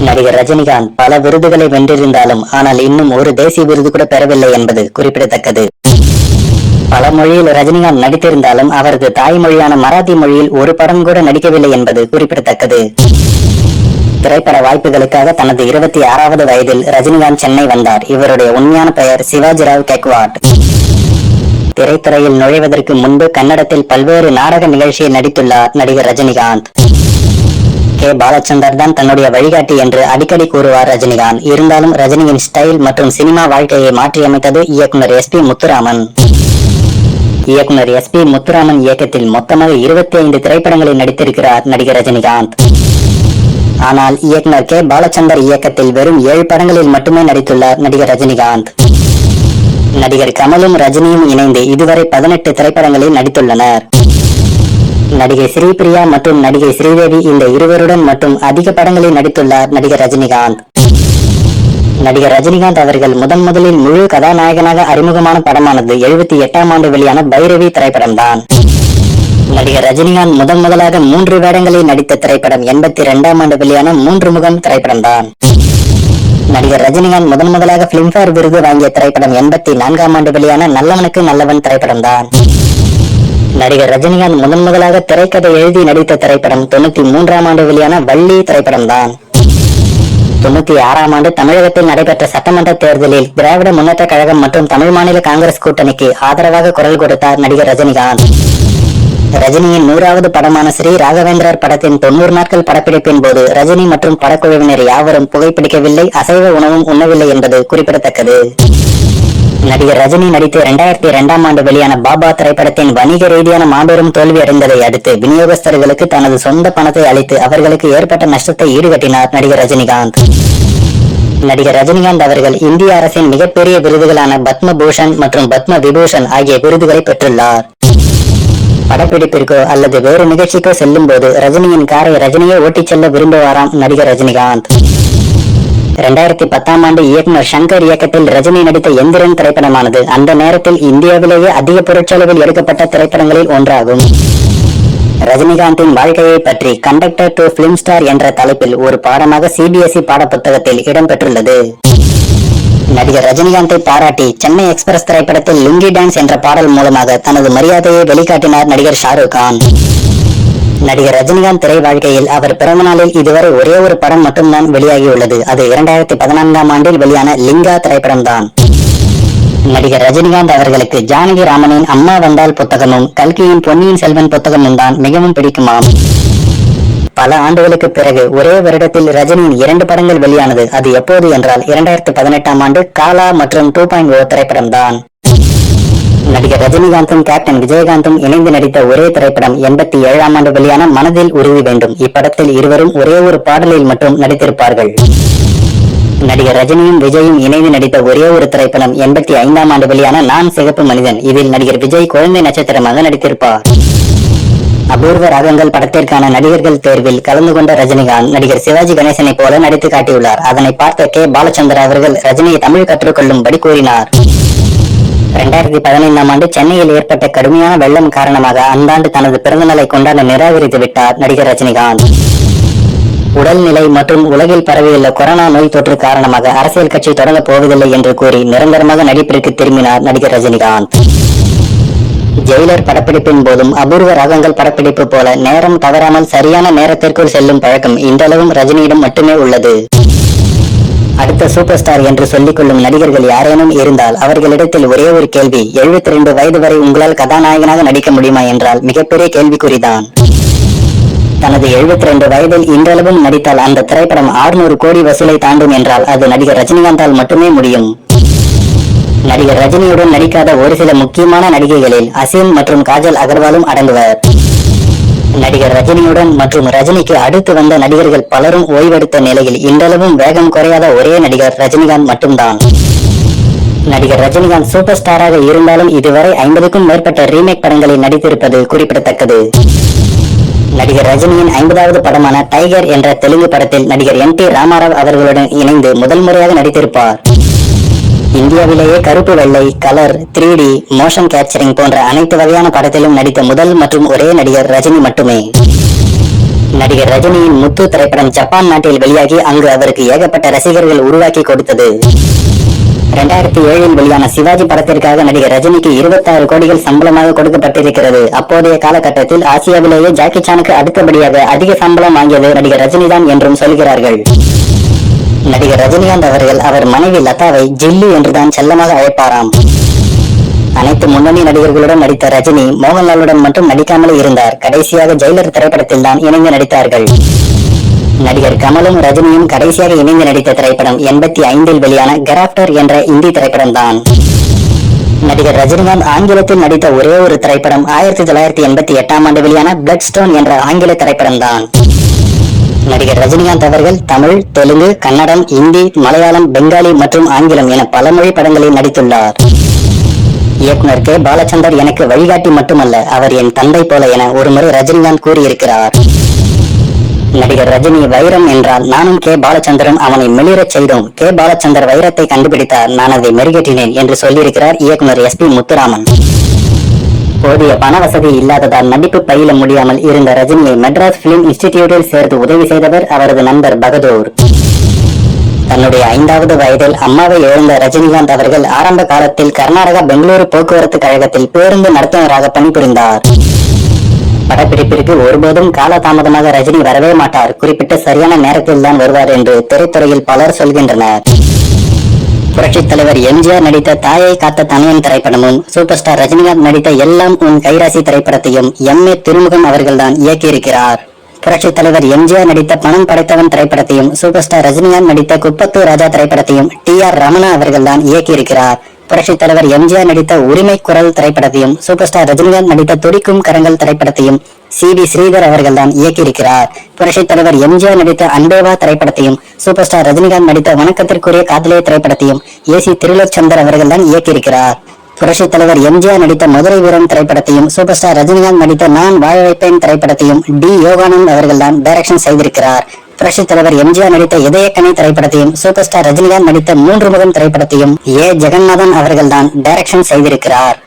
நடிகர் ரஜினிகாந்த் பல விருதுகளை வென்றிருந்தாலும் ஆனால் இன்னும் ஒரு தேசிய விருது கூட பெறவில்லை என்பது குறிப்பிடத்தக்கது. பல மொழியில் ரஜினிகாந்த் நடித்திருந்தாலும் அவரது தாய்மொழியான மராத்தி மொழியில் ஒரு படம் கூட நடிக்கவில்லை என்பது குறிப்பிடத்தக்கது. திரைப்பட வாய்ப்புகளுக்காக தனது இருபத்தி ஆறாவது வயதில் ரஜினிகாந்த் சென்னை வந்தார். இவருடைய உண்மையான பெயர் சிவாஜிராவ் கெக்வாட். திரைத்துறையில் நுழைவதற்கு முன்பு கன்னடத்தில் பல்வேறு நாடக நிகழ்ச்சியில் நடித்துள்ளார் நடிகர் ரஜினிகாந்த். கே பாலச்சந்தர் தான் தன்னுடைய வழிகாட்டி என்று அடிக்கடி கூறுவார் ரஜினிகாந்த். இருந்தாலும் ரஜினியின் ஸ்டைல் மற்றும் சினிமா வாழ்க்கையை மாற்றியமைத்தது இயக்குனர் எஸ் பி முத்துராமன். இயக்குனர் எஸ் பி முத்துராமன் இயக்கத்தில் மொத்தமாக இருபத்தி ஐந்து திரைப்படங்களில் நடித்திருக்கிறார் நடிகர் ரஜினிகாந்த். ஆனால் இயக்குனர் கே பாலச்சந்தர் இயக்கத்தில் வெறும் ஏழு படங்களில் மட்டுமே நடித்துள்ளார் நடிகர் ரஜினிகாந்த். நடிகர் கமலும் ரஜினியும் இணைந்து இதுவரை பதினெட்டு திரைப்படங்களில் நடித்துள்ளனர். நடிகை ஸ்ரீபிரியா மற்றும் நடிகை ஸ்ரீதேவி இந்த இருவருடன் மற்றும் அதிக படங்களில் நடித்துள்ளார் நடிகர் ரஜினிகாந்த். நடிகர் ரஜினிகாந்த் அவர்கள் முதன் முதலில் முழு கதாநாயகனாக அறிமுகமான படமானது எழுபத்தி எட்டாம் ஆண்டு வெளியான பைரவி திரைப்படம்தான். நடிகர் ரஜினிகாந்த் முதன் முதலாக மூன்று வேடங்களில் நடித்த திரைப்படம் எண்பத்தி இரண்டாம் ஆண்டு வெளியான மூன்று முகம் திரைப்படம்தான். நடிகர் ரஜினிகாந்த் முதன் முதலாக பிலிம்பேர் விருது வாங்கிய திரைப்படம் எண்பத்தி நான்காம் ஆண்டு வெளியான நல்லவனுக்கு நல்லவன் திரைப்படம்தான். நடிகர் ரஜினிகாந்த் முதன் முதலாக திரைக்கதை எழுதி நடித்த திரைப்படம் தொண்ணூத்தி மூன்றாம் ஆண்டு வெளியான வள்ளி திரைப்படம்தான். தொண்ணூத்தி ஆறாம் ஆண்டு தமிழகத்தில் நடைபெற்ற சட்டமன்ற தேர்தலில் திராவிட முன்னேற்ற கழகம் மற்றும் தமிழ் மாநில காங்கிரஸ் கூட்டணிக்கு ஆதரவாக குரல் கொடுத்தார் நடிகர் ரஜினிகாந்த். ரஜினியின் நூறாவது படமான ஸ்ரீ ராகவேந்திரர் படத்தின் தொண்ணூறு நாட்கள் படப்பிடிப்பின் போது ரஜினி மற்றும் படக்குழுவினர் யாவரும் புகைப்பிடிக்கவில்லை அசைவ உணவும் உண்ணவில்லை என்பது குறிப்பிடத்தக்கது. நடிகர் ரஜினி நடித்து இரண்டாயிரத்தி இரண்டாம் ஆண்டு வெளியான பாபா திரைப்படத்தின் வணிக ரீதியான மாபெரும் தோல்வி அடைந்ததை அடுத்து விநியோகஸ்தர்களுக்கு தனது சொந்த பணத்தை அளித்து அவர்களுக்கு ஏற்பட்ட நஷ்டத்தை ஈடுகட்டினார் நடிகர் ரஜினிகாந்த். நடிகர் ரஜினிகாந்த் அவர்கள் இந்திய அரசின் மிகப்பெரிய விருதுகளான பத்ம பூஷன் மற்றும் பத்ம விபூஷன் ஆகிய விருதுகளை பெற்றுள்ளார். படப்பிடிப்பிற்கோ அல்லது வேறு நிகழ்ச்சிக்கோ செல்லும் போது ரஜினியின் காரை ரஜினியே ஓட்டிச் செல்ல விரும்புவாராம் நடிகர் ரஜினிகாந்த். இரண்டாயிரத்தி பத்தாம் ஆண்டு இயக்குனர் சங்கர் இயக்கத்தில் ரஜினி நடித்த எந்திரன் திரைப்படமானது. அந்த நேரத்தில் இந்தியாவிலேயே அதிக பொருட்செலவில் எடுக்கப்பட்ட திரைப்படங்களில் ஒன்றாகும். ரஜினிகாந்தின் வாழ்க்கையை பற்றி கண்டக்டர் டு பிலிம் ஸ்டார் என்ற தலைப்பில் ஒரு பாடமாக சிபிஎஸ்இ பாடப்புத்தகத்தில் இடம்பெற்றுள்ளது நடிகர் ரஜினிகாந்தை பாராட்டி சென்னை எக்ஸ்பிரஸ் திரைப்படத்தில் லுங்கி டான்ஸ் என்ற பாடல் மூலமாக தனது மரியாதையை வெளிக்காட்டினார் நடிகர் ஷாருக் கான். நடிகர் ரஜினிகாந்த் திரை வாழ்க்கையில் அவர் பிறந்த நாளில் இதுவரை ஒரே ஒரு படம் மட்டும்தான் வெளியாகியுள்ளது. அது இரண்டாயிரத்தி பதினான்காம் ஆண்டில் வெளியான லிங்கா திரைப்படம்தான். நடிகர் ரஜினிகாந்த் அவர்களுக்கு ஜானகி ராமனின் அம்மா வந்தால் புத்தகமும் கல்கியின் பொன்னியின் செல்வன் புத்தகமும் தான் மிகவும் பிடிக்குமாம். பல ஆண்டுகளுக்கு பிறகு ஒரே வருடத்தில் ரஜினியின் இரண்டு படங்கள் வெளியானது. அது எப்போது என்றால் இரண்டாயிரத்தி பதினெட்டாம் ஆண்டு காலா மற்றும் டூ பாயிண்ட் ஓ திரைப்படம் தான் நடிகர் ரஜினிகாந்தும் கேப்டன் விஜயகாந்தும் இணைந்து நடித்த ஒரே திரைப்படம் எண்பத்தி ஏழாம் ஆண்டு வெளியான மனதில் உறுதி வேண்டும். இப்படத்தில் இருவரும் ஒரே ஒரு பாடலில் மட்டும் நடித்திருப்பார்கள். நடிகர் ரஜினியும் விஜயும் இணைந்து நடித்த ஒரே ஒரு திரைப்படம் எண்பத்தி ஐந்தாம் ஆண்டு வெளியான நான் சிகப்பு மனிதன். இதில் நடிகர் விஜய் குழந்தை நட்சத்திரமாக நடித்திருப்பார். அபூர்வ ராகங்கள் படத்திற்கான நடிகர்கள் தேர்வில் கலந்து கொண்ட ரஜினிகாந்த் நடிகர் சிவாஜி கணேசனை போல நடித்து காட்டியுள்ளார். அதனை பார்த்த கே. பாலச்சந்தர் அவர்கள் ரஜினியை தமிழ் கற்றுக்கொள்ளும்படி கூறினார். ரெண்டாயிரத்தி பதினைந்தாம் ஆண்டு சென்னையில் ஏற்பட்ட கடுமையான வெள்ளம் காரணமாக அந்த ஆண்டு தனது பிறந்தநாளை கொண்டாட நிராகரித்து விட்டார் நடிகர் ரஜினிகாந்த். உடல்நிலை மற்றும் உலகில் பரவியுள்ள கொரோனா நோய் தொற்று காரணமாக அரசியல் கட்சி தொடங்கப் போவதில்லை என்று கூறி நிரந்தரமாக நடிப்பிற்கு திரும்பினார் நடிகர் ரஜினிகாந்த். ஜெயிலர் படப்பிடிப்பின் போதும் அபூர்வ ராகங்கள் படப்பிடிப்பு போல நேரம் தவறாமல் சரியான நேரத்திற்குள் செல்லும் பழக்கம் இன்றளவும் ரஜினியிடம் மட்டுமே உள்ளது. அடுத்த சூப்பர் ஸ்டார் என்று சொல்லிக் கொள்ளும் நடிகர்கள் யாரேனும் இருந்தால் அவர்களிடத்தில் ஒரே ஒரு கேள்வி 72 ரெண்டு வயது வரை உங்களால் கதாநாயகனாக நடிக்க முடியுமா என்றால் மிகப்பெரிய கேள்விக்குறிதான். தனது 72 ரெண்டு வயதில் இன்றளவும் நடித்தால் அந்த திரைப்படம் 600 கோடி வசூலை தாண்டும் என்றால் அது நடிகர் ரஜினிகாந்தால் மட்டுமே முடியும். நடிகர் ரஜினியுடன் நடிக்காத ஒரு சில முக்கியமான நடிகைகளில் அசீம் மற்றும் காஜல் அகர்வாலும் அடங்குவர். நடிகர் ரஜினியுடன் மற்றும் ரஜினிக்கு அடுத்து வந்த நடிகர்கள் பலரும் ஓய்வெடுத்த நிலையில் இன்றளவும் வேகம் குறையாத ஒரே நடிகர் ரஜினிகாந்த் மட்டும்தான். நடிகர் ரஜினிகாந்த் சூப்பர் ஸ்டாராக இருந்தாலும் இதுவரை ஐம்பதுக்கும் மேற்பட்ட ரீமேக் படங்களில் நடித்திருப்பது குறிப்பிடத்தக்கது. நடிகர் ரஜினியின் ஐம்பதாவது படமான டைகர் என்ற தெலுங்கு படத்தில் நடிகர் என் டி ராமாராவ் அவர்களுடன் இணைந்து முதல் முறையாக நடித்திருப்பார். இந்தியாவிலேயே கருப்பு வெள்ளை colour three D motion capturing போன்ற அனைத்து வகையான படத்திலும் நடித்த முதல் மற்றும் ஒரே நடிகர் ரஜினி மட்டுமே. நடிகர் ரஜினியின் முத்து திரைப்படம் ஜப்பான் நாட்டில் வெளியாகி அங்கு அவருக்கு ஏகப்பட்ட ரசிகர்கள் உருவாக்கி கொடுத்தது. இரண்டாயிரத்தி ஏழில் வெளியான சிவாஜி படத்திற்காக நடிகர் ரஜினிக்கு இருபத்தாறு கோடிகள் சம்பளமாக கொடுக்கப்பட்டிருக்கிறது. அப்போதைய காலகட்டத்தில் ஆசியாவிலேயே ஜாக்கி சானுக்கு அடுத்தபடியாக அதிக சம்பளம் வாங்கியது நடிகர் ரஜினிதான் என்றும் சொல்கிறார்கள். நடிகர் ரஜினிகாந்த் அவர்கள் அவர் மனைவி லதாவை ஜில்லு என்றுதான் செல்லமாக அழைப்பாராம். அனைத்து முன்னணி நடிகர்களுடன் நடித்த ரஜினி மோகன்லாலுடன் மட்டும் நடிக்காமல் இருந்தார். கடைசியாக ஜெயிலர் திரைப்படத்தில் தான் இணைந்து நடித்தார்கள். நடிகர் கமலும் ரஜினியும் கடைசியாக இணைந்து நடித்த திரைப்படம் எண்பத்தி ஐந்தில் வெளியான கராப்டர் என்ற இந்தி திரைப்படம் தான் நடிகர் ரஜினிகாந்த் ஆங்கிலத்தில் நடித்த ஒரே ஒரு திரைப்படம் ஆயிரத்தி தொள்ளாயிரத்தி எண்பத்தி எட்டாம் ஆண்டு வெளியான பிளட் ஸ்டோன் என்ற ஆங்கில திரைப்படம் தான் நடிகர் ரஜினிகாந்த் அவர்கள் தமிழ் தெலுங்கு கன்னடம் இந்தி மலையாளம் பெங்காலி மற்றும் ஆங்கிலம் என பல மொழி படங்களில் நடித்துள்ளார். இயக்குனர் கே. பாலச்சந்தர் எனக்கு வழிகாட்டி மட்டுமல்ல அவர் என் தந்தை போல என ஒருமுறை ரஜினிகாந்த் கூறியிருக்கிறார். நடிகர் ரஜினி வைரம் என்றால் நானும் கே. பாலச்சந்தரும் அவனை மெளிரச் செய்தோம். கே. பாலச்சந்தர் வைரத்தை கண்டுபிடித்தார். நான் அதை மெருகேற்றினேன் என்று சொல்லியிருக்கிறார் இயக்குனர் எஸ். பி. முத்துராமன். போதிய பண வசதி இல்லாததால் நடிப்பு பயில முடியாமல் இருந்த ரஜினியை மெட்ராஸ் பிலிம் இன்ஸ்டிடியூட்டில் சேர்த்து உதவி செய்தவர் அவரது நண்பர் பகதூர். தன்னுடைய ஐந்தாவது வயதில் அம்மாவை இழந்த ரஜினிகாந்த் அவர்கள் ஆரம்ப காலத்தில் கர்நாடகா பெங்களூரு போக்குவரத்து கழகத்தில் பேருந்து நடத்துனராக பணிபுரிந்தார். படப்பிடிப்பிற்கு ஒருபோதும் காலதாமதமாக ரஜினி வரவே மாட்டார். குறிப்பிட்ட சரியான நேரத்தில் தான் வருவார் என்று திரைத்துறையில் பலர் சொல்கின்றனர். புரட்சி தலைவர் எம்ஜிஆர் நடித்த தாயை காத்த தனியன் திரைப்படமும் சூப்பர் ஸ்டார் ரஜினிகாந்த் நடித்த எல்லாம் உன் கைராசி திரைப்படத்தையும் எம் ஏ திருமுகம் அவர்கள்தான் இயக்கியிருக்கிறார். புரட்சி தலைவர் எம்ஜிஆர் நடித்த பணம் படைத்தவன் திரைப்படத்தையும் சூப்பர் ஸ்டார் ரஜினிகாந்த் நடித்த குப்பத்தூர் ராஜா திரைப்படத்தையும் டி ஆர் ரமணா அவர்கள்தான் இயக்கியிருக்கிறார். புரட்சி தலைவர் எம்ஜிஆர் நடித்த உரிமை குரல் திரைப்படத்தையும் சூப்பர் ஸ்டார் ரஜினிகாந்த் நடித்த துடிக்கும் கரங்கள் திரைப்படத்தையும் சி வி ஸ்ரீதர் அவர்கள்தான் இயக்கியிருக்கிறார். புரட்சித் தலைவர் எம்ஜிஆர் நடித்த அன்பேவா திரைப்படத்தையும் சூப்பர் ஸ்டார் ரஜினிகாந்த் நடித்த வணக்கத்திற்குரிய காதலே திரைப்படத்தையும் ஏ சி திருலோச்சந்தர் அவர்கள்தான் இயக்கியிருக்கிறார். புரட்சித் தலைவர் எம்ஜிஆர் நடித்த மதுரை வீரன் திரைப்படத்தையும் சூப்பர் ஸ்டார் ரஜினிகாந்த் நடித்த நான் வாழ வைப்பேன் திரைப்படத்தையும் டி. யோகானந்த் அவர்கள்தான் டைரக்ஷன் செய்திருக்கிறார். புரட்சித் தலைவர் எம்ஜிஆர் நடித்த இதயக்கணை திரைப்படத்தையும் சூப்பர் ஸ்டார் ரஜினிகாந்த் நடித்த மூன்று முகம் திரைப்படத்தையும் ஏ. ஜெகநாதன் அவர்கள் தான் டைரக்ஷன் செய்திருக்கிறார்.